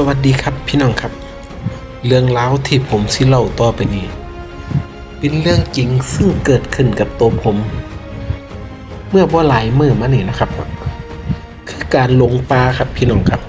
สวัสดีครับพี่น้องครับ เรื่องราวที่ผมสิเล่าต่อไปนี้ เป็นเรื่องจริงซึ่งเกิดขึ้นกับตัวผม เมื่อบ่หลายมือมานี่นะครับ คือการลงปลาครับพี่น้องครับ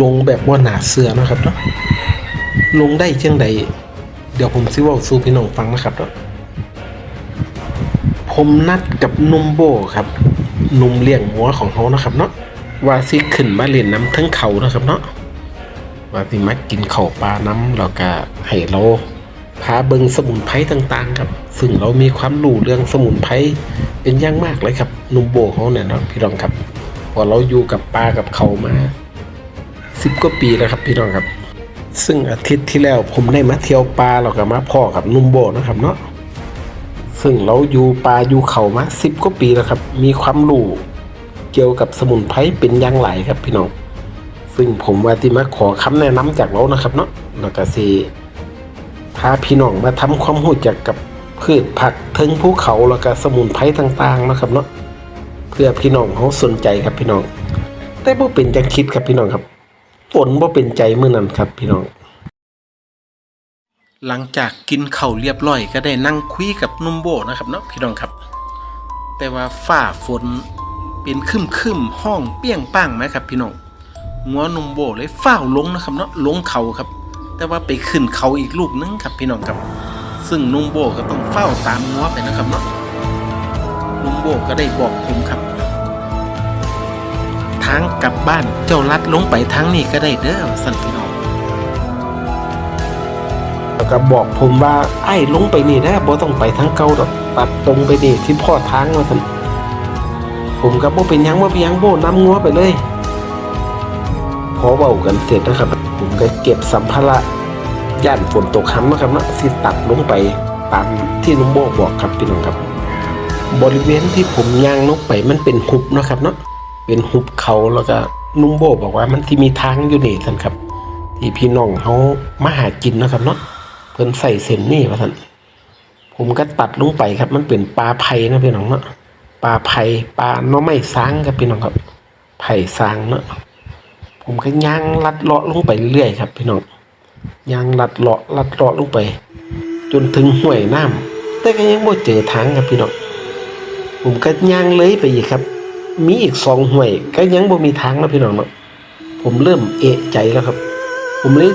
ลงแบบว่าหนาเสือนะครับเนาะลงได้จังใดเดี๋ยวผมสิเว่าสู่พี่น้องฟังนะครับเนาะผมนัดกับนุ่มโบครับนุ่มเลี้ยงหัวของเขานะครับเนาะว่าสิขึ้นมาเล่นน้ำทั้งเขานะครับเนาะ ว่าสิมากินข้าวปลาน้ำแล้วก็ให้เราพาเบิงสมุนไพรต่างๆครับ ซึ่งเรามีความรู้เรื่องสมุนไพรเป็นอย่างมากเลยครับนุ่มโบเขาเนี่ยนาะพี่น้องครับ พอเราอยู่กับปลากับเขามาสิบกว่าปีแล้วครับพี่น้องครับ ซึ่งอาทิตย์ที่แล้วผมได้มาเที่ยวปลาเราก็มาพ่อกับนุ่มโบนะครับเนาะซึ่งเราอยู่ป่าอยู่เขามาสิบกว่าปีแล้วครับ มีความรู้เกี่ยวกับสมุนไพรเป็นอย่างไรครับพี่น้อง ซึ่งผมว่าที่มาขอคำแนะนำจากเรานะครับเนาะแล้วก็สิพาพี่น้องมาทำความรู้จักกับพืชผักเทิงภูเขาแล้วก็สมุนไพรต่างๆนะครับเนาะเพื่อพี่น้องเขาสนใจครับพี่น้อง แต่บ่เป็นจังคิดครับพี่น้องครับฝนบ่เป็นใจมื้อนั้นครับพี่น้อง หลังจากกินข้าวเรียบร้อยก็ได้นั่งคุยกับนุ่มโบนะครับเนาะพี่น้องครับ แต่ว่าฝ้าฝนเป็นคึมคึมๆห้องเปี้ยงป้างไหมครับพี่น้อง หัวนุ่มโบเลยฝ้าวลงนะครับเนาะลงเขาครับ แต่ว่าไปขึ้นเขาอีกลูกนึงครับพี่น้องครับ ซึ่งนุ่มโบก็ต้องเฝ้าตามหัวไปนะครับเนาะนุ่มโบก็ได้บอกผมครับ ทางกลับบ้านเจ้าลัดลงไปทางนี้ก็ได้เด้อสันพี่น้องแล้วก็บอกผมว่าไอ้ลงไปนี่นะบ่ต้องไปทางเก่าดอกตัดตรงไปนี่ที่พ่อทางว่าท่านผมก็บ่เป็นยังบ่เป็นยังโบนำงัวไปเลย อเว้ากันเสร็จนะครับ ผมก็เก็บสัมภาระย่านฝนตกค้ำนะครับเนาะสิตัดลงไปตามที่ลุงโบบอกครับพี่น้องครับ บริเวณที่ผมย่างลงไปมันเป็นหุบนะครับเนาะเป็นหุบเขาแล้วก็ลุงโบบอกว่ามันที่มีทางอยู่นี่ท่านครับ ที่พี่น้องเขามาหากินนะครับเนาะเพิ่นใส่เส้นนี่ว่าท่านผมก็ตัดลงไปครับ มันเป็นปลาไผ่นะพี่น้องเนาะปลาไผ่ปลาน้อไม้สางครับพี่น้องครับไผ่สางเนาะ ผมก็ย่างลัดเลาะลงไปเรื่อยครับ พี่น้องย่างลัดเลาะลัดเลาะลงไป จนถึงห้วยน้ำแต่ก็ยังบ่เจอทางครับพี่น้องผมก็ย่างเลยไปอีกครับ มีอีกสองห้วย ก็ยังบ่มีทางแล้วพี่น้องเนาะผมเริ่มเอะใจแล้วครับ ผมเลย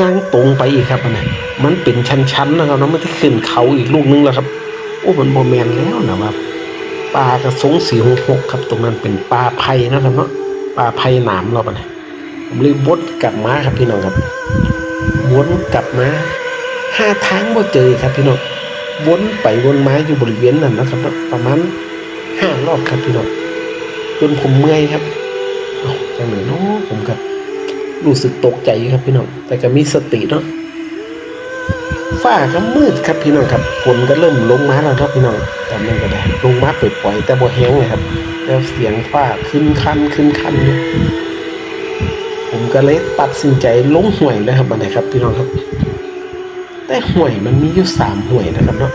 ย่างตรงไปอีกครับนะมันเป็นชั้นๆนะครับแล้วมันจะขึ้นเขาอีกลูกนึงแล้วครับโอ้มันโบแมนแล้วนะว่าปลากระสงสีหกหกครับ ตรงนั้นเป็นปลาไผ่นะครับเนาะปลาไผ่หนามเราปะเนี่ย ผมเลยวนกลับมาครับพี่น้องครับวนกลับมาห้าทางบ่เจอครับพี่น้องวนไปวนมาอยู่บริเวณนั้นนะครับประมาณห้ารอบครับพี่น้องจนผมเมื่อยครับเอาจังไหนเนาะผมกับรู้สึกตกใจครับพี่น้องแต่ก็มีสติเนาะฟ้าก็มืดครับพี่น้องครับฝนก็เริ่มลงมาแล้วครับพี่น้องตอนนั้นก็ได้ลงมาปล่อยแต่บ่แห้งเลยครับ แล้วเสียงฟ้าขึ้นคันขึ้นคันเนี่ย ผมก็เลยตัดสินใจลงห่วยเลยครับอันไหนครับ พี่น้องครับ แต่ห่วยมันมีอยู่สามห่วยนะครับเนาะ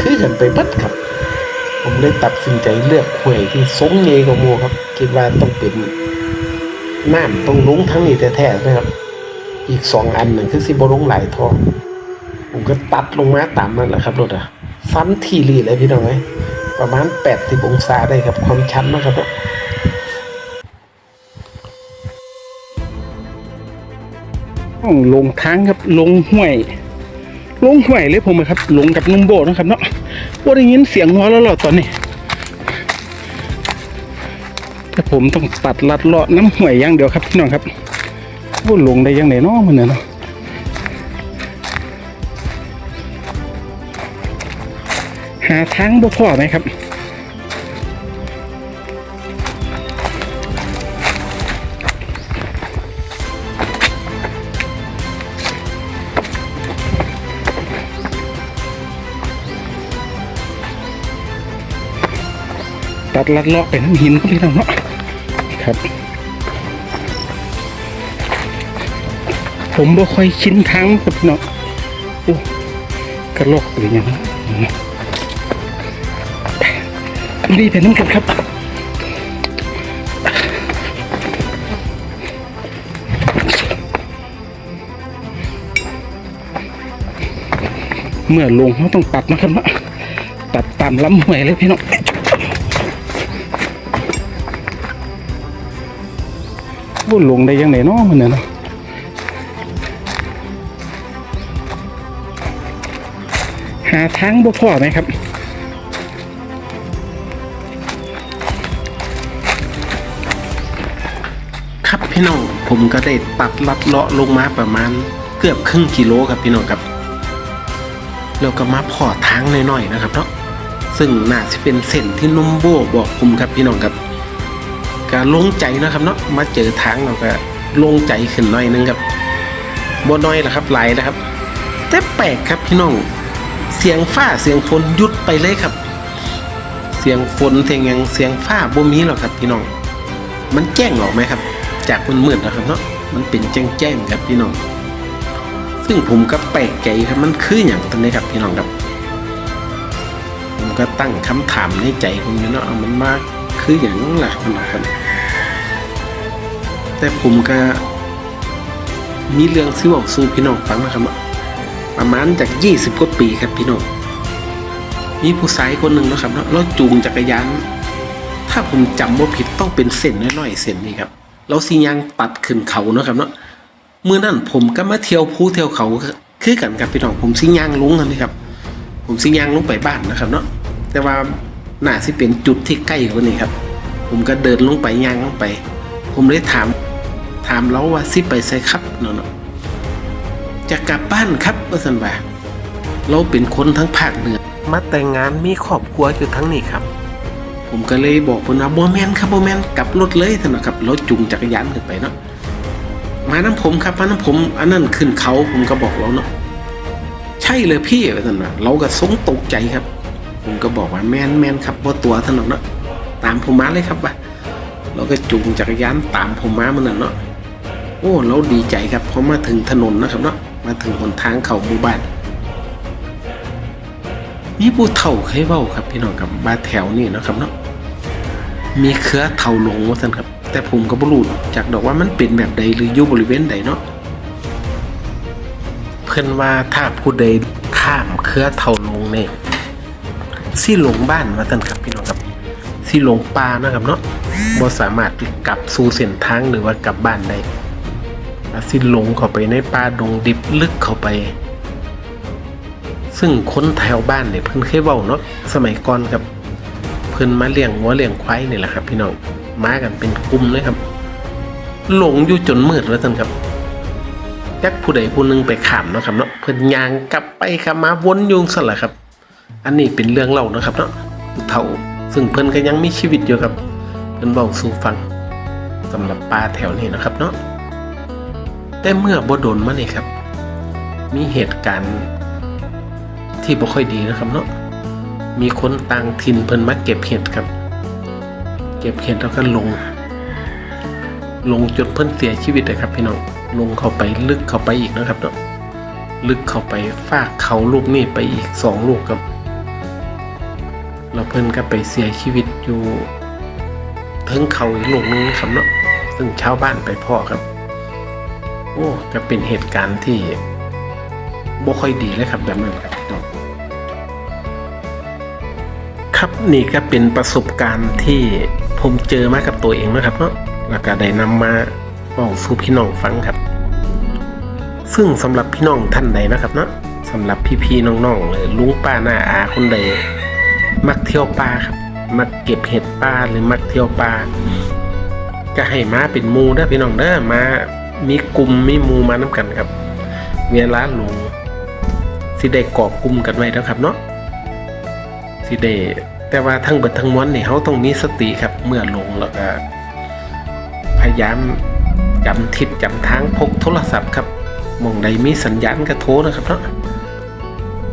คือกันไปบัดครับ ผมเลยตัดสินใจเลือกห่วยที่สมเงยกว่าโมครับ คิดว่าต้องเป็นน้ำต้องลงทั้งนี้แท้ๆนะครับ อีกสองอันหนึ่งคือสิบลงหลายทองผมก็ตัดลงมาตามนั่นแหละครับรถอะซ้ำทีรีเลยพี่น้องไอ้ยประมาณแปดสิบองศาได้ครับความชันนะครับเนาะ ลงทางครับลงห้วย ลงห้วยเลยผมครับลงกับนุ่มโบนะครับเนาะว่าได้ยินเสียงหัวแล้วหรอตอนนี้แต่ผมต้องตัดลัดเลาะน้ำห่วยอย่างเดียวครับพี่น้องครับว่าลงได้ยังไงเนาะมันเนี่ยเนาะหาทางบ่พอไหมครับ ตัดลัดเลาะไปน้ำหินพี่น้องเนาะครับ ผมบ่ค่อยชิ้นทั้งกับเนาะโอ้กระโลกหรือยังดีไปน้ำกันครับเมื่อลงเขาต้องตัดนะครับตัดตามลำห้วยเลยพี่น้อง บุลงได้ยังไงเนาะมันเนี่ยเนาะหาทางบ่พ่อไหมครับครับพี่น้องผมก็ได้ตัดลัดเลาะลงมาประมาณเกือบครึ่งกิโลครับพี่น้องครับแล้วก็มาพอทางหน่อยๆนะครับเนาะซึ่งน่าจะเป็นเส้นที่นุ่มโบบอกผมครับพี่น้องครับ ก็โลงใจนะครับเนาะมาเจอทางเราก็โล่งใจขึ้นหน่อยนึงครับบ่น้อยละครับหลายนะครับ แต่แปลกครับพี่น้องเสียงฟ้าเสียงฝนหยุดไปเลยครับ เสียงฝนเสียงยังเสียงฟ้าบ่มีหรอกครับพี่น้อง มันแจ้งออกไหมครับ จากมันมืดนะครับเนาะมันเป็นแจ้งแจ้งครับพี่น้อง ซึ่งผมก็แปลกใจครับมันคืออย่างตอนนี้ครับพี่น้องครับ ผมก็ตั้งคำถามในใจผมอยู่เนาะเอามันมา คืออย่างล่ะพี่น้องครับแต่ผมก็มีเรื่องซิบอกสู่พี่น้องฟังนะครับประมาณจากยี่สิบกว่าปีครับพี่น้องมีผู้ชายคนหนึ่งนะครับเนาะเราจูงจักรยานถ้าผมจำว่าผิดต้องเป็นเส้นน้อยๆเส้นนี้ครับเราสิยังตัดขึ้นเขาเนาะครับเนาะเมื่อนั้นผมก็มาเที่ยวภูเที่ยวเขาคือกันกับพี่น้องผมสิยางลงนนี่ครับ ผมสิยางลุงไปบ้านนะครับเนาะแต่ว่า น่าสิเป็นจุดที่ใกล้กว่านี้ครับ ผมก็เดินลงไปยางลงไป ผมเลยถาม ถามเราว่าสิไปใส่ครับเนาะเนาะจะกลับบ้านครับว่าสันว่าเราเป็นคนทั้งภาคเหนือ มาแต่งงานมีครอบครัวอยู่ทั้งนี้ครับ ผมก็เลยบอกเพิ่นว่าบ่แม่นครับบ่แม่นกลับรถเลยท่านนะครับรถจูงจักรยานขึ้นไปเนาะมาน้ำผมครับมาน้ำผมอันนั้นขึ้นเขาผมก็บอกเราเนาะใช่เลยพี่ว่าท่านว่าเราก็สงตกใจครับ ผมก็บอกว่าแม่นแม่นครับบ่าตัวท่านเนาะตามผมมาเลยครับว่าเราก็จูงจักรยานตามผมมามันน่ะเนาะโอ้เราดีใจครับพอมาถึงถนนนะครับเนาะมาถึงหนทางเข้าหมู่บ้านมีผู้เฒ่าเคยเว้าครับพี่น้องครับบ้านแถวนี่นะครับเนาะมีเครือเฒ่าหลงว่าซั่นครับ แต่ผมก็บรู้จากดอกว่ามันเป็นแบบใดหรืออยู่บริเวณใดเนาะเพิ่อนว่าถ้าผู้ใดข้ามเครือเฒ่าหลงเนี่ย สิหลงบ้านว่าซั่นครับพี่น้องครับสิหลงป่านะครับเนาะบ่สามารถกลับสู่เส้นทางหรือว่ากลับบ้านได้สิหลงเข้าไปในป่าดงดิบลึกเข้าไป ซึ่งคนแถวบ้านเนี่ยเพิ่นเคยเว้าเนาะสมัยก่อนครับเพิ่นมาเลี้ยงวัวเลี้ยงควายนี่แหละครับ พี่น้องมากันเป็นกลุ่มเลยครับ หลงอยู่จนมืดแล้วท่านครับจักผู้ใดผู้หนึงไปขามเนาะครับเนาะเพิ่นยางกลับไปกลับมาวนยุงสั่นแหละครับ อันนี้เป็นเรื่องเล่านะครับเนาะผู้เฒ่าซึ่งเพิ่นก็ยังมีชีวิตอยู่ครับ เพิ่นเว้าสู่ฟังสำหรับป่าแถวนี้นะครับเนาะแต่เมื่อบ่โดนมานี่ครับ มีเหตุการณ์ที่บ่ค่อยดีนะครับเนาะมีคนต่างถิ่นเพิ่นมาเก็บเห็ดครับ เก็บเห็ดแล้วก็ลง ลงจนเพิ่นเสียชีวิตเลยครับพี่น้องลงเข้าไปลึกเข้าไปอีกนะครับเนาะลึกเข้าไปฟากเขาลูกนี่ไปอีกสองลูกครับ เพิ่นก็ไปเสียชีวิตอยู่เทิงเขาอีกลูกนึงครับเนาะซึ่งชาวบ้านไปพ่อครับ โอ้ก็เป็นเหตุการณ์ที่บ่ค่อยดีเลยครับแบบนั้นครับพี่น้องครับนี่ก็เป็นประสบการณ์ที่ผมเจอมากับตัวเองนะครับเนาะแล้วก็ได้นำมาบอกสู่พี่น้องฟังครับ ซึ่งสำหรับพี่น้องท่านใดนะครับเนาะสำหรับพี่ๆน้องๆหรือลุงป้าหน้าอาคนใด มักเที่ยวป่าครับ มักเก็บเห็ดป่าหรือมักเที่ยวป่าก็ให้มาเป็นมูเด้พี่น้องเด้อมามีกลุ่มมีมูมาน้กันครับ เวลาลงสิได้กอบกลุ่มกันไว้แล้วครับเนาะสิได้แต่ว่าทั้งเบิดทั้งมวลนี่เขาต้องมีสติครับเมื่อลงแล้วก็พยายามจำทิศจำทางพกโทรศัพท์ครับมองใดมีสัญญาณก็โทนะครับเนาะ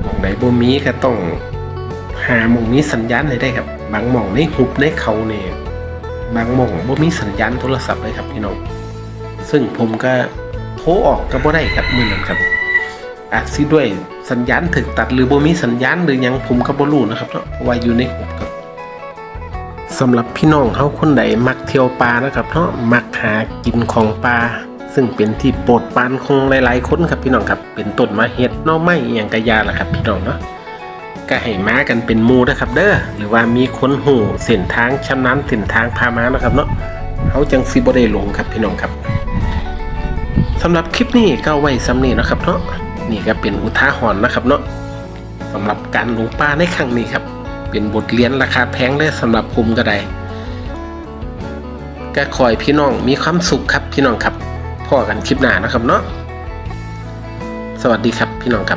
มองใดบ่มีก็ต้อง หาหมองมีสัญญาณให้ได้ครับ บางหมองในหุบในเขาเนี่ยบางหมองบ่มีสัญญาณโทรศัพท์เลยครับพี่น้องซึ่งผมก็โทรออกก็บ่ได้ครับมือนั้นครับอาจสิด้วยสัญญาณถึกตัดหรือบ่มีสัญญาณหรือยังผมก็บ่รู้นะครับเนาะเพราะว่าอยู่ในหุบครับสำหรับพี่น้องเฮาคนใดมักเที่ยวป่านะครับเนาะมักหากินของป่าซึ่งเป็นที่โปรดปานของหลายๆคนครับพี่น้องครับเป็นต้นมะเห็ดน่อไม้อย่างกระยาละครับพี่น้องเนาะ ก็ให้มากันเป็นมูนะครับ เด้อหรือว่ามีคนหูเส้นทางชำนาญเส้นทางพามานะครับเนาะเขาจังสิบ่ได้หลงครับพี่น้องครับสำหรับคลิปนี้ก็ไว้ซ้ำนี้นะครับเนาะนี่ก็เป็นอุทาหรณ์นะครับเนาะสำหรับการหลงป่าในครั้งนี้ครับ เป็นบทเรียนราคาแพงเลยสำหรับผมก็ได้ก็ขอให้พี่น้องมีความสุขครับพี่น้องครับพ่อกันคลิปหน้านะครับเนาะสวัสดีครับพี่น้องครับ